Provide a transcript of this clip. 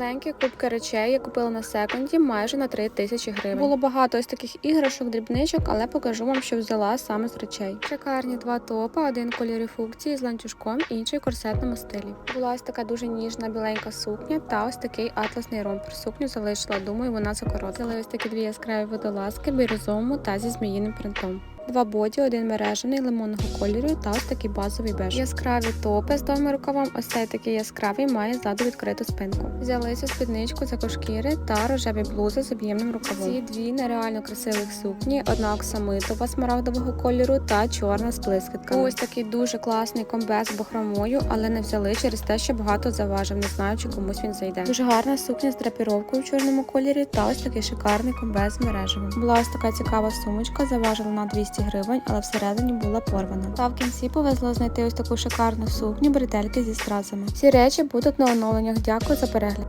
маленькі кубки речей я купила на секонді майже на 3 тисячі гривень. Було багато ось таких іграшок, дрібничок, але покажу вам, що взяла саме з речей. Шикарні два топи, один кольорі функції з ланцюжком, інший в корсетному стилі. Була ось така дуже ніжна біленька сукня та ось такий атласний ромпер. Сукню залишила, думаю, вона закоротка. Взяли ось такі дві яскраві водолазки, бірюзовому та зі зміїним принтом. Два боді, один мережений лимонного кольору та ось такий базовий беж. Яскраві топи з довгим рукавом, ось цей такий яскравий має ззаду відкриту спинку. Взяли цю спідничку з екошкіри та рожеві блузи з об'ємним рукавом. Ці дві нереально красивих сукні, одна оксамитова смарагдового кольору та чорна з блискітками. Ось такий дуже класний комбез з бахромою, але не взяли через те, що багато заважив. Не знаю, чи комусь він зайде. Дуже гарна сукня з драпіровкою в чорному кольорі та ось такий шикарний комбез з мережевим. Була ось така цікава сумочка, заважила на 200 гривень, але всередині була порвана. Та в кінці повезло знайти ось таку шикарну сукню, бретельки зі стразами. Ці речі будуть на оновленнях. Дякую за перегляд.